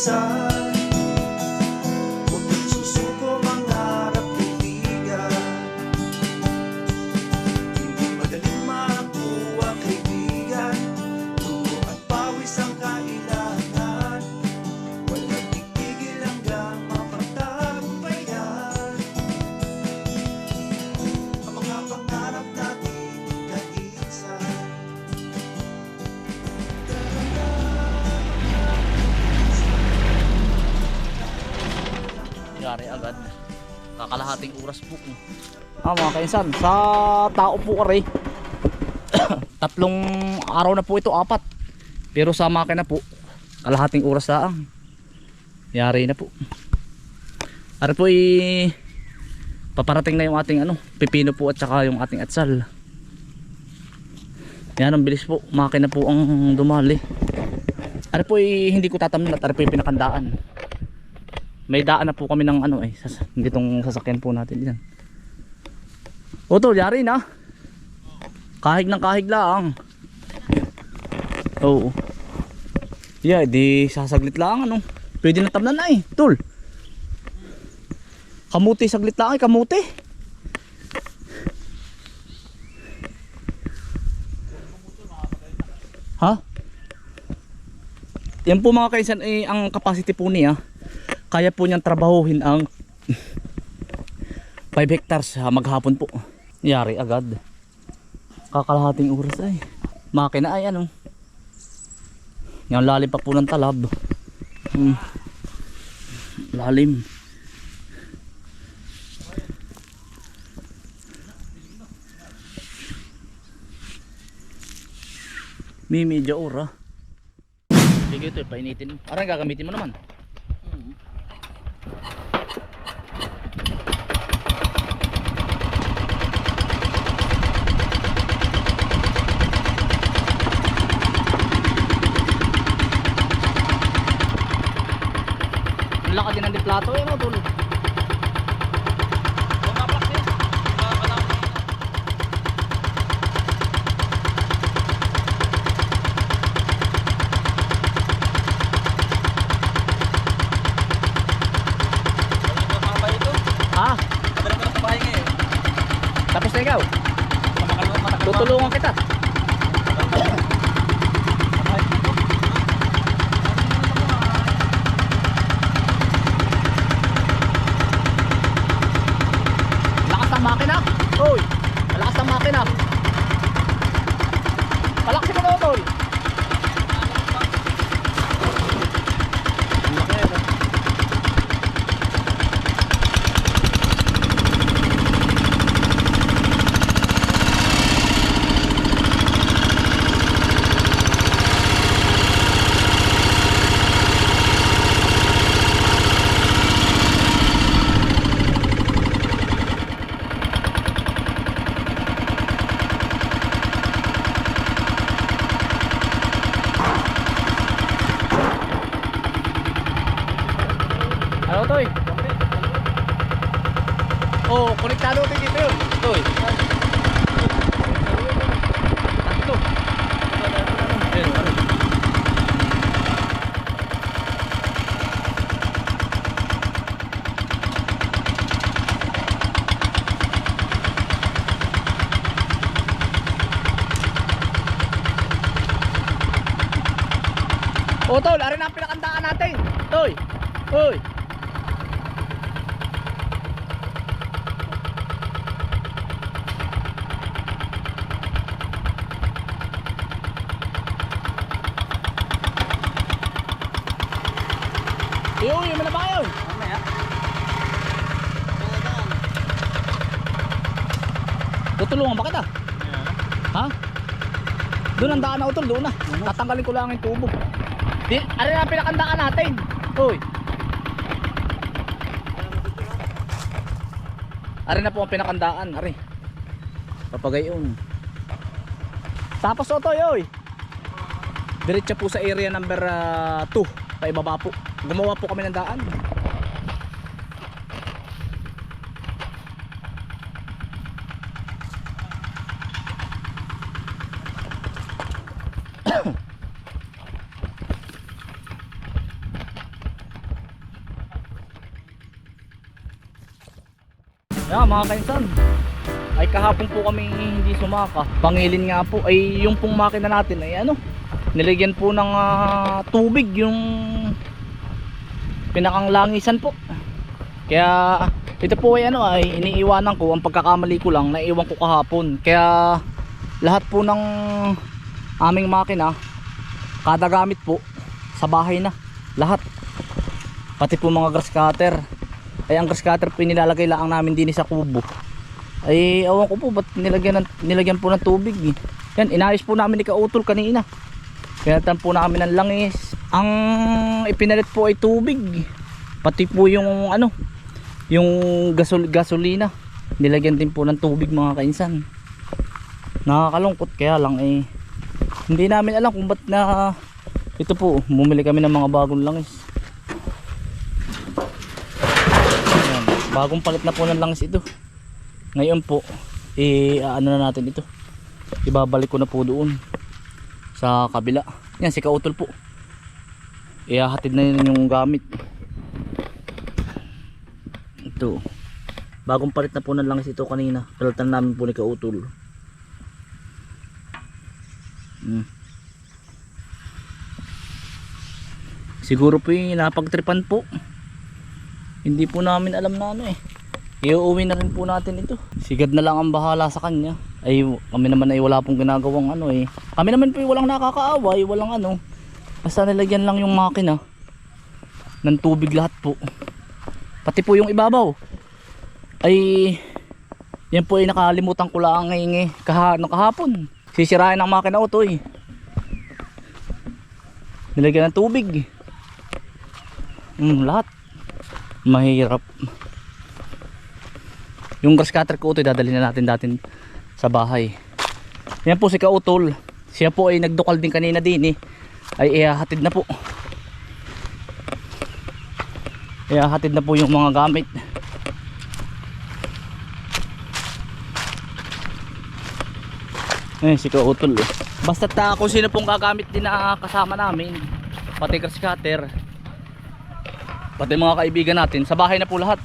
side. Ah mga kainsan, sa tao po kare. Tatlong araw na po ito, apat. Pero sa makina po, kalahating oras lang. Yari na po. Ari po i paparating na yung ating ano, pipino po at saka yung ating atsal. Yan ang bilis po, makina po ang dumali. Ari po i hindi ko tatamnan at ari po yung pinakandaan. May daan na po kami ng ano eh, sas ditong sasakyan po natin diyan. O tol, yari na. Kahig ng kahig lang. Oo. Yeah, di sasaglit lang ano. Pwede na tamnan na eh, tol. Kamuti saglit lang ay kamuti. Ha? Yan po mga kaisan eh, ang capacity po niya. Kaya po niyang trabahuhin ang 5 hectares ha, maghapon po. Yari agad. Kakalahating oras ay. Makina ay ano. Yung lalim pa po ng talab. Hmm. Lalim. May medyo ora. Sige ito, painitin. Arang gagamitin mo naman. Ang laka din ng plato eh, no, tol. Ha? Tapos na ikaw? Tutulungan kita. Lakas ang makina. Hoy, malakas ang makina. Palaksin mo na, tol. Ang laki, ano? Ano to eh? Oh, konektado din dito yun. Ito eh. Tatlo. Ayun, ano. Oh, tol, arin ang pinakandaan natin. Toy. Hoy. Yung, yung na ba yun? Tutulungan ba kita? Ha? Doon ang daan na utol, doon na. Tatanggalin ko lang yung tubo. Di, ano na pinakandaan natin? Hoy. Ari na po ang pinakandaan, ari. Papagayon. Tapos otoy, oy. Diretso po sa area number 2, paibaba po. Gumawa po kami ng daan. Yeah, mga kainsan. Ay kahapon po kami hindi sumaka. Pangilin nga po ay yung pong makina natin ay ano, nilagyan po ng ah, tubig yung pinakang langisan po. Kaya ito po ay ano ay iniiwanan ko ang pagkakamali ko lang naiwan ko kahapon. Kaya lahat po ng aming makina kada gamit po sa bahay na lahat pati po mga grass cutter ay ang grass cutter po nilalagay lang namin din sa kubo. Ay awan ko po ba't nilagyan, nilagyan po ng tubig eh. yan inayos po namin ni Kautol kanina. Pinatan po namin ng langis. Ang ipinalit po ay tubig pati po yung ano yung gasol gasolina. Nilagyan din po ng tubig mga kainsan. Nakakalungkot kaya lang eh. Hindi namin alam kung ba't na ito po bumili kami ng mga bagong langis bagong palit na po ng langis ito. Ngayon po eh ano na natin ito. Ibabalik ko na po doon. Sa kabila. Yan si kautol po. Ihahatid na yun yung gamit. Ito. Bagong palit na po ng langis ito kanina. Palitan namin po ni kautol. Hmm. siguro po yung napagtripan po hindi po namin alam na ano eh. Iuwi na rin po natin ito. Sigad na lang ang bahala sa kanya. Ay kami naman ay wala pong ginagawang ano eh. Kami naman po ay walang nakakaaway walang ano. Basta nilagyan lang yung makina ng tubig lahat po. Pati po yung ibabaw. Ay yan po ay nakalimutan ko lang ngayon eh kaha, no, kahapon sisirain ang makina ito eh. Nilagyan ng tubig. Mm, lahat mahirap. Yung grass cutter ko ito dadalhin na natin datin sa bahay. Yan po si Kautol siya po ay nagdukal din kanina din eh. Ay ihahatid na po. Ihahatid na po yung mga gamit. Eh si Kautol eh basta ta kung sino pong gagamit din na kasama namin pati grass cutter pati mga kaibigan natin sa bahay na po lahat.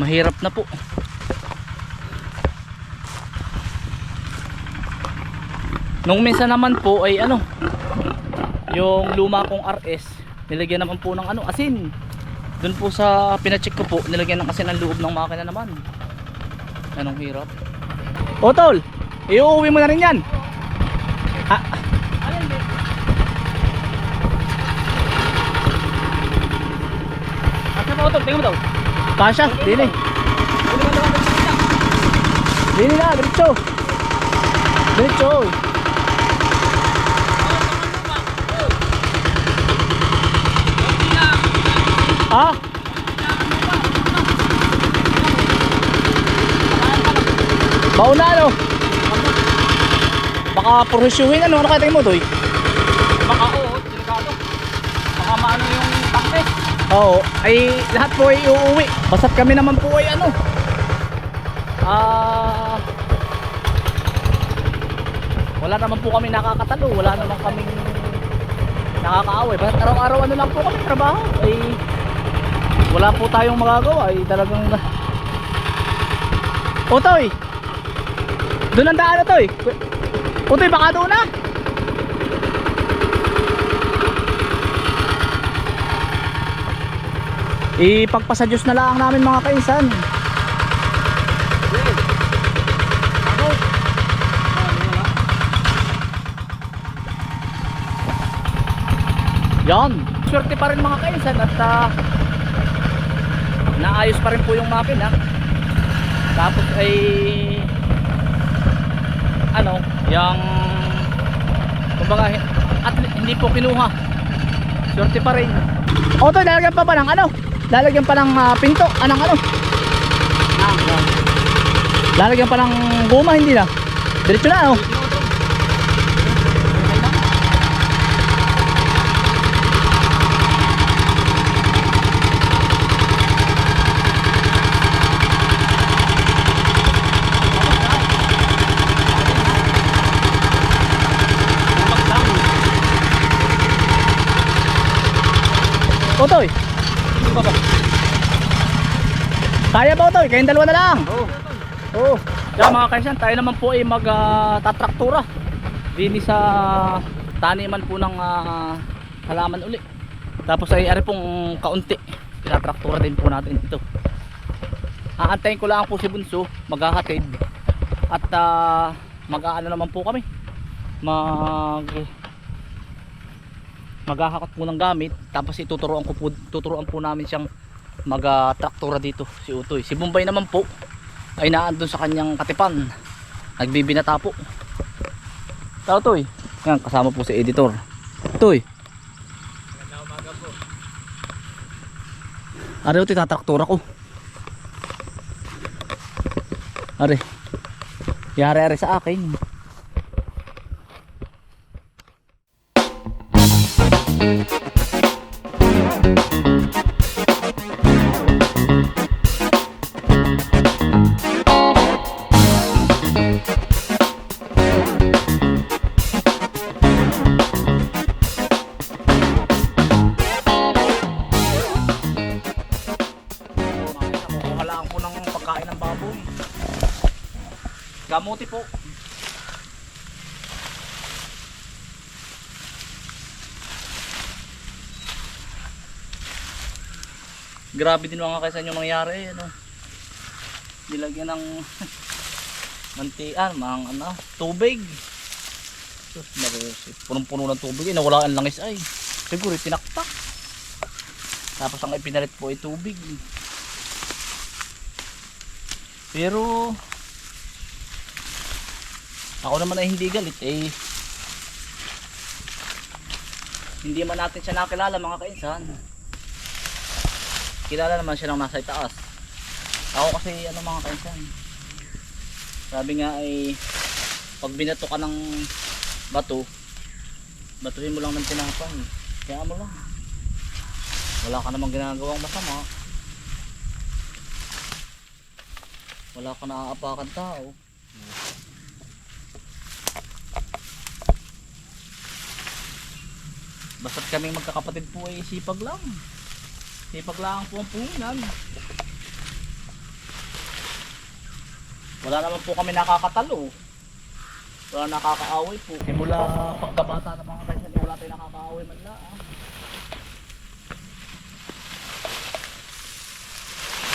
Mahirap na po. Nung minsan naman po ay ano yung luma kong RS nilagyan naman po ng ano asin. Dun po sa pinacheck ko po nilagyan ng asin ang loob ng makina naman. Anong hirap? O tol iuwi mo na rin yan ha Asa mo tol tingnan mo daw dili. Dili na, diretso. Diretso. Ah? Bauna ano? Baka prohisyuhin ano? Ano kaya tingin mo doy? Baka oo, delikado. Baka maano yung tangke. Oo, ay lahat po ay uuwi. Basta't kami naman po ay ano. Ah Wala naman po kami nakakatalo, wala naman kaming nakakaaway. Basta araw-araw ano lang po kami trabaho. Ay wala po tayong magagawa, ay talagang Otoy. Doon ang daan na to Otoy, baka doon na. Ipagpasa Diyos na lang namin mga kainsan. Yan. Swerte pa rin mga kainsan at ah, naayos pa rin po yung makina. Tapos ay ano, yung kumbaga at hindi po kinuha. Swerte pa rin. O to, lalagyan pa ba ng ano? Lalagyan pa ng ah, pinto? Anong ano? Ah, ah. Lalagyan pa ng guma, hindi na. Diretso na, ano? Otoy. Kaya ba Otoy? Kayong dalawa na lang. Oo. Oo. Kaya mga kaisan, tayo naman po ay mag ah, tatraktura. Dini sa taniman po ng ah, halaman uli. Tapos ay ari pong kaunti. Tinatraktura din po natin ito. Aantayin ko lang po si Bunso, maghahatid. At ah, mag-aano naman po kami. Mag maghahakot po ng gamit tapos ituturuan ko po tuturuan po namin siyang mag-traktura dito si Utoy. Si Bombay naman po ay naandun sa kanyang katipan. Nagbibinata po. Tao Toy. Yan kasama po si editor. Toy. Are Utoy tatraktura ko. Are. Yari are sa akin. Lang po ng pagkain ng baboy. Gamuti po. Grabe din mga kaysa yung mangyari. Ano? Nilagyan ng mantian, mga ano, tubig. Sus, naku, punong-puno ng tubig. Eh, nawala ang langis ay. Siguro, tinaktak. Tapos ang ipinalit po ay tubig. Pero ako naman ay hindi galit eh. Hindi man natin siya nakilala mga kainsan. Kilala naman siya ng nasa itaas. Ako kasi ano mga kainsan. Sabi nga ay pag binato ka ng bato, batuhin mo lang ng tinapay. Kaya mo lang. Wala ka namang ginagawang masama. Wala ka naaapakan tao. Basta't kaming magkakapatid po ay sipag lang. Sipag lang po ang puhunan. Wala naman po kami nakakatalo. Wala nakakaaway po. Simula pagkabata ng mga kaisan, wala tayong nakakaaway man lang.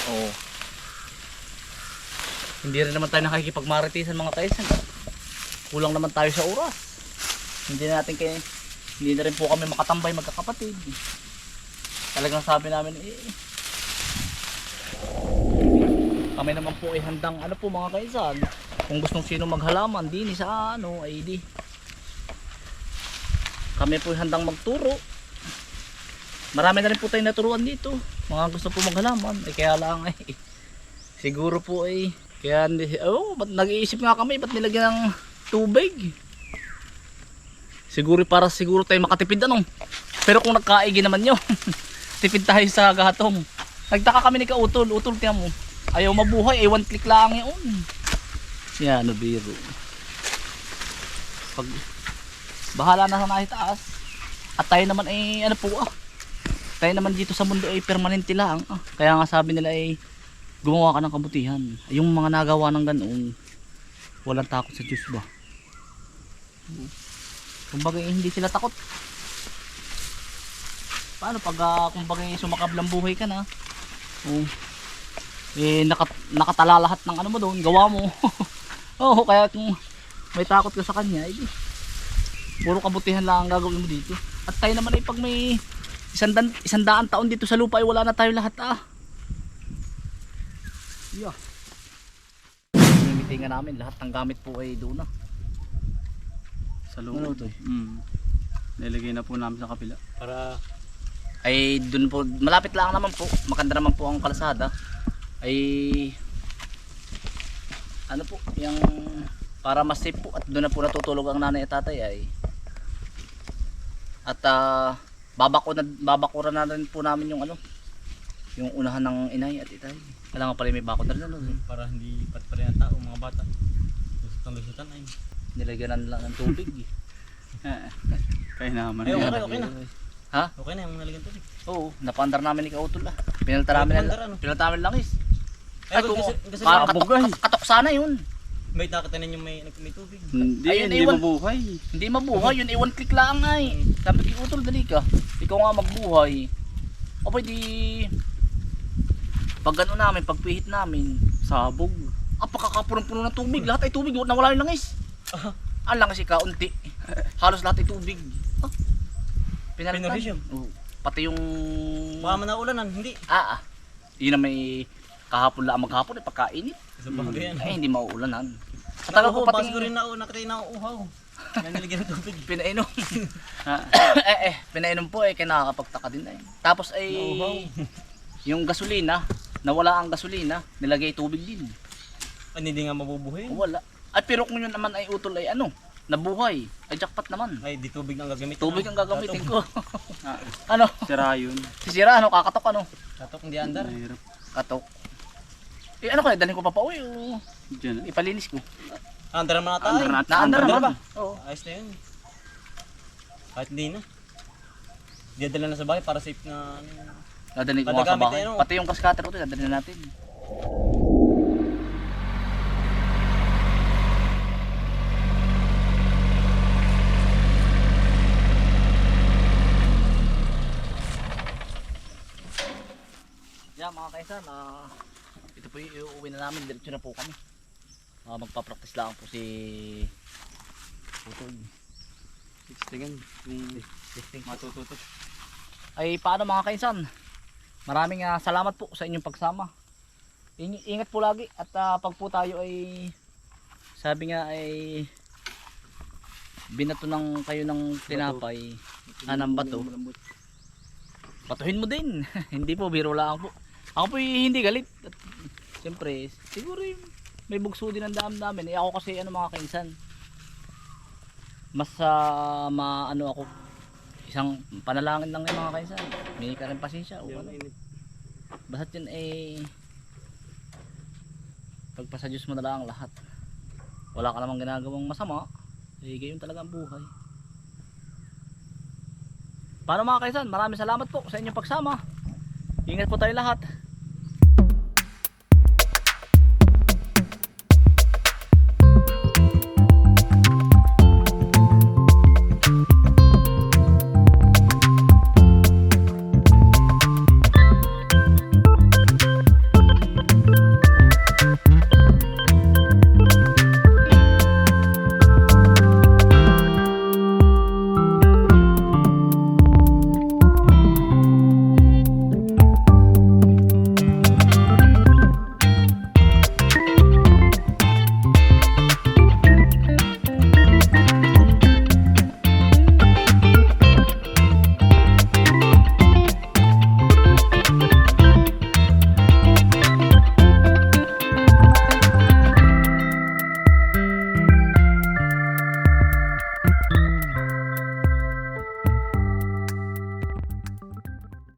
Oo. Hindi rin naman tayo nakikipagmaritisan mga kaisan. Kulang naman tayo sa oras. Hindi natin kay hindi na rin po kami makatambay magkakapatid. Talagang sabi namin eh kami naman po ay handang ano po mga kaisan kung gustong sino maghalaman din sa ano ay di. Kami po ay handang magturo. Marami na rin po tayong naturuan dito. Mga gusto po maghalaman eh kaya lang eh siguro po ay kaya oh nag-iisip nga kami ba't nilagyan ng tubig? Siguro para siguro tayo makatipid ano? Pero kung nagkaigi naman nyo tipid tayo sa gatong. Nagtaka kami ni Kautol. Utol tiyan mo. Ayaw mabuhay. Eh one click lang yun. Yan ano biro. Pag bahala na sa nasa taas at tayo naman ay ano po ah. Tayo naman dito sa mundo ay permanente lang ah. kaya nga sabi nila ay gumawa ka ng kabutihan. Yung mga nagawa ng ganoon walang takot sa Diyos ba? Kumbaga eh, hindi sila takot paano pag uh, kumbaga eh, sumakablang buhay ka na oh, eh nakat, nakatala lahat ng ano mo doon gawa mo oo kaya kung may takot ka sa kanya eh di, puro kabutihan lang ang gagawin mo dito at tayo naman ay pag may isandaan, isandaan taon dito sa lupa ay wala na tayo lahat ah yeah Mimitingan namin lahat ng gamit po ay doon na Sa ano loob. to Mm. Nilagay na po namin sa kapila. Para ay dun po malapit lang naman po makanda naman po ang kalsada ay ano po yung para mas safe po at doon na po natutulog ang nanay at tatay ay at uh, babako na babakura na rin po namin yung ano yung unahan ng inay at itay kailangan pala may bakod na rin ano, eh. para hindi patpalin ang tao, mga bata. Lusot-lusotan ay. nilagyan lang ng tubig eh. Kaya naman. Ay, okay, okay na. Ha? Okay na yung nalagyan tubig. oo napandar namin ni Kautol ah pinalta namin Napandar, ano? pinalta namin langis Ay, kung- kasi Ka- sa katok, katok, sana yun. may nakatanin yung may, may tubig. Hindi, Ayun, hindi iwan. mabuhay. Hindi mabuhay, yun ay one click lang ay. Sabi ko, utol, dali ka. Ikaw nga magbuhay. O pwede, pag ano namin, pag pihit namin, Sabog. ah, pakakapunong-puno ng tubig. Lahat ay tubig, nawala yung langis. Ang langis ika, unti. Halos lahat ay tubig. Pinalitan. Oo. Pati yung... Baka man naulanan, hindi. Ah, ah. Yun na may kahapon lang maghapon eh, pagkainit. Sa bagay yan. Ay, hindi mauulanan. Matagal ko pati siguro rin na yung nauuhaw. Kaya nilagyan ng tubig. pinainom. Ah, eh, eh, pinainom po eh, kaya nakakapagtaka din eh. Tapos ay, Nauuhaw. yung gasolina, nawala ang gasolina, nilagay tubig din. Ay, hindi nga mabubuhay. Wala. At pero kung yun naman ay utol ay ano, nabuhay. Ay jackpot naman. Ay, di tubig ang gagamitin. Tubig ang gagamitin ko. ah, ano? sira yun. Sisira ano, kakatok ano? Katok hindi andar. Mahirap. Katok. Eh ano kaya, dalhin ko pa pa uwi Diyan. ah. ipalinis ko. Andar naman ata. Andar eh. na. Naandar Andar naman. Oo. Ayos na yun. Kahit hindi na. Diadala na sa bahay para safe na ano. Dadalhin ko nga sa Padagamit bahay. na yun, oh. Pati yung kaskater ko, dadalhin natin. Yan mga kaisan, ah, ito po yung iuwi na namin, diretso na po kami. Ah, magpa-practice lang po si Putol. Tingnan. Yung matututo. ay paano mga kainsan? Maraming ah, salamat po sa inyong pagsama. Ing- ingat po lagi at ah, pag po tayo ay sabi nga ay binato ng kayo ng tinapay. Anang bato. Batuhin mo din. Hindi po biro lang po ako po hindi galit. At siyempre siguro eh, may bugso din ang dam namin eh ako kasi ano mga kainsan mas ah, maano ako isang panalangin lang yung mga kainsan may ka rin pasensya o ano. basta't yun eh pagpasa Diyos mo na lang ang lahat. Wala ka namang ginagawang masama. Eh gayon talaga ang buhay. Paano mga kaisan? Maraming salamat po sa inyong pagsama. Ingat po tayo lahat